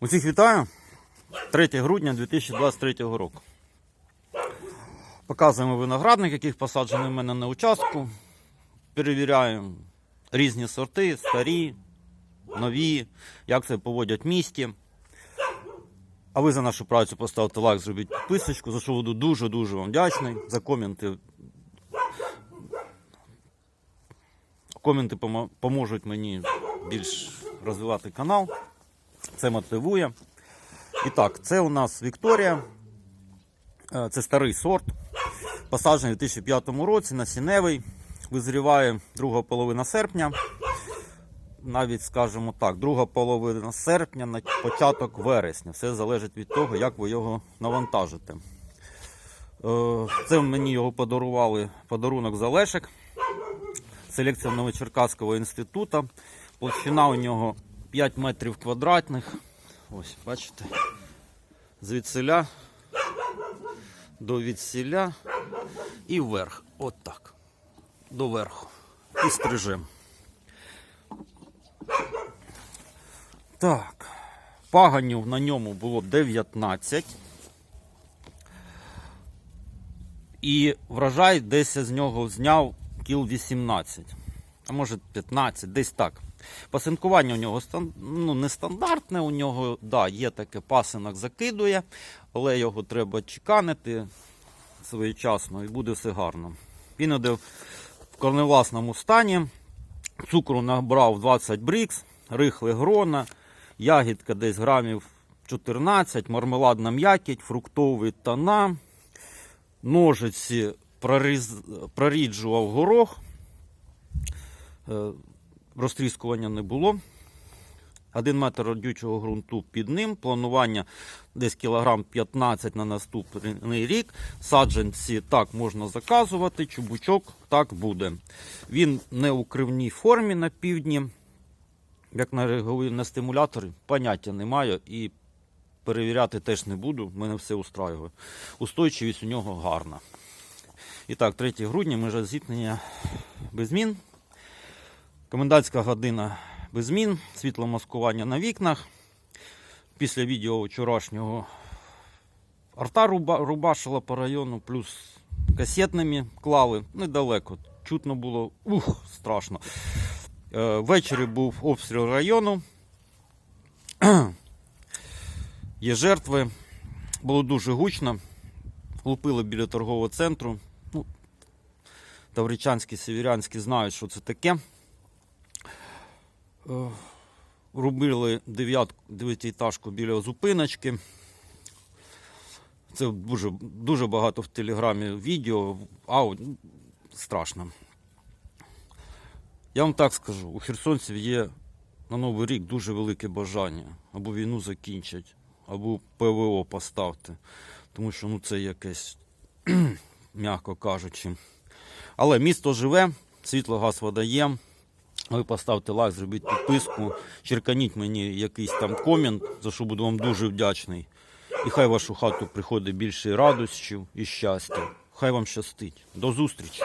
Усіх вітаю. 3 грудня 2023 року. Показуємо виноградник, який посаджений в мене на участку. Перевіряємо різні сорти, старі, нові, як це поводять в місті. А ви за нашу працю поставте лайк, зробіть підписочку, за що буду дуже-дуже вам вдячний. За коменти. Коменти поможуть мені більш розвивати канал. Це мотивує. І так, це у нас Вікторія. Е, Це старий сорт. Посаджений у 2005 році насінневий. Визріває друга половина серпня. Навіть скажімо так, друга половина серпня на початок вересня. Все залежить від того, як ви його навантажите. Е, Це мені його подарували подарунок з Олешек. Селекція Новочеркаського інституту. Площина у нього 5 метрів квадратних. Ось, бачите. Звідсиля до відсіля і вверх. От так. До верху. І стрижем. Так. Паганів на ньому було 19. І врожай десь я з нього зняв кіл 18. А може 15, десь так. Пасинкування у нього ну, нестандартне, у нього да, є таке пасинок закидує, але його треба чеканити своєчасно і буде все гарно. Він іде в корневласному стані. Цукру набрав 20 брікс, рихле грона, ягідка десь грамів 14, мармеладна м'якіть, фруктовий тона, ножиці проріз... проріджував горох. Розтріскування не було. Один метр родючого ґрунту під ним. Планування десь кілограм 15 на наступний рік. Саджанці так можна заказувати, чубучок так буде. Він не у кривній формі на півдні. Як на реагує на стимулятори, поняття не маю і перевіряти теж не буду. Мене все устраює. Устойчивість у нього гарна. І так, 3 грудня межа зіткнення без змін. Комендантська година без змін, світломаскування на вікнах. Після відео вчорашнього арта руба, рубашила по району, плюс касетними клали недалеко. Чутно було ух, страшно. Е, ввечері був обстріл району. Є жертви. Було дуже гучно. Лупили біля торгового центру. Ну, Тавричанські, сєвєрянські знають, що це таке. Е, Робили дев'ят- дев'ятиэтажку біля зупиночки. Це дуже, дуже багато в телеграмі відео, ау, страшно. Я вам так скажу, у херсонців є на Новий рік дуже велике бажання. Або війну закінчать, або ПВО поставте. Тому що ну, це якесь, м'яко кажучи. Але місто живе, світло, газ, вода. Ви поставте лайк, зробіть підписку, черканіть мені якийсь там комент, за що буду вам дуже вдячний. І хай вашу хату приходить більше радощів і щастя. Хай вам щастить. До зустрічі!